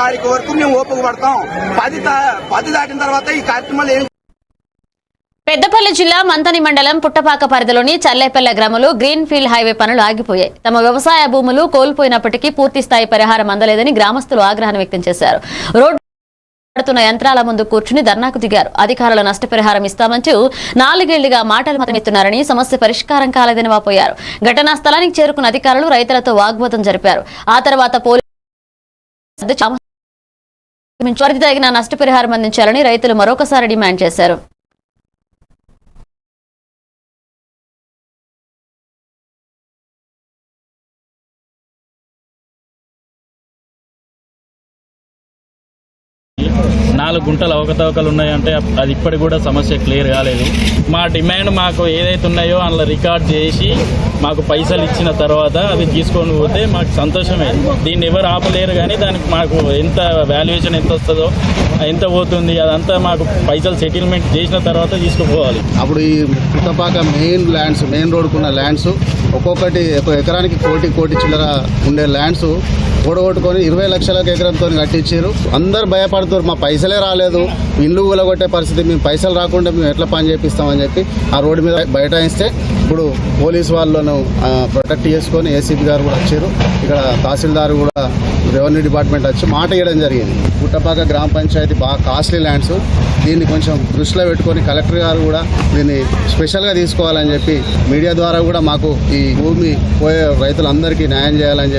తారీఖు వరకు మేము ఓపిక పడతాం. పది పది దాటిన తర్వాత ఈ కార్యక్రమాలు ఏం పెద్దపల్లి జిల్లా మంతని మండలం పుట్టపాక పరిధిలోని చల్లేపల్లె గ్రామంలో గ్రీన్ ఫీల్డ్ హైవే పనులు ఆగిపోయాయి. తమ వ్యవసాయ భూములు కోల్పోయినప్పటికీ పూర్తి స్థాయి పరిహారం అందలేదని గ్రామస్తులు ఆగ్రహం వ్యక్తం చేశారు. రోడ్డు పడుతున్న యంత్రాల ముందు కూర్చుని ధర్నాకు దిగారు. అధికారుల నష్టపరిహారం ఇస్తామంటూ నాలుగేళ్ళుగా మాటలు మాత్రమిస్తున్నారు సమస్య పరిష్కారం కాలేదని వాపోయారు. ఘటనా స్థలానికి చేరుకున్న అధికారులు రైతులతో వాగ్వాదం జరిపారు. ఆ తర్వాత పోలీసు తగిన నష్టపరిహారం అందించాలని రైతులు మరొకసారి డిమాండ్ చేశారు. నాలుగు గుంటలు అవకతవకలు ఉన్నాయంటే అది ఇప్పటికి కూడా సమస్య క్లియర్ కాలేదు. మా డిమాండ్ మాకు ఏదైతే ఉన్నాయో అందులో రికార్డ్ చేసి మాకు పైసలు ఇచ్చిన తర్వాత అవి తీసుకొని పోతే మాకు సంతోషమే. దీన్ని ఎవరు ఆపలేరు కానీ దానికి మాకు ఎంత వాల్యుయేషన్ ఎంత వస్తుందో ఎంత పోతుంది అదంతా మాకు పైసలు సెటిల్మెంట్ చేసిన తర్వాత తీసుకుపోవాలి. అప్పుడు ఈ పుట్టపాక మెయిన్ ల్యాండ్స్ మెయిన్ రోడ్కున్న ల్యాండ్స్ ఒక్కొక్కటి ఒక ఎకరానికి కోటి కోటి చిల్లర ఉండే ల్యాండ్స్ ఓడగొట్టుకొని ఇరవై లక్షలకు ఎకరంతో కట్టించారు. అందరు భయపడుతారు మా పైసలు రాలేదు. ఇల్లు కూలగొట్టే పరిస్థితి మేము పైసలు రాకుండా మేము ఎట్లా పని చేపిస్తామని చెప్పి ఆ రోడ్డు మీద బైఠాయిస్తే ఇప్పుడు పోలీస్ వాళ్ళను ప్రొటెక్ట్ చేసుకొని ఏసీపీ గారు కూడా వచ్చారు. ఇక్కడ తహసీల్దార్ కూడా రెవెన్యూ డిపార్ట్మెంట్ వచ్చి మాట ఇవ్వడం జరిగింది. పుట్టపాక గ్రామ పంచాయతీ బాగా కాస్ట్లీ ల్యాండ్స్ దీన్ని కొంచెం దృష్టిలో పెట్టుకొని కలెక్టర్ గారు కూడా దీన్ని స్పెషల్గా తీసుకోవాలని చెప్పి మీడియా ద్వారా కూడా మాకు ఈ భూమి పోయే రైతులందరికీ న్యాయం చేయాలని చెప్పి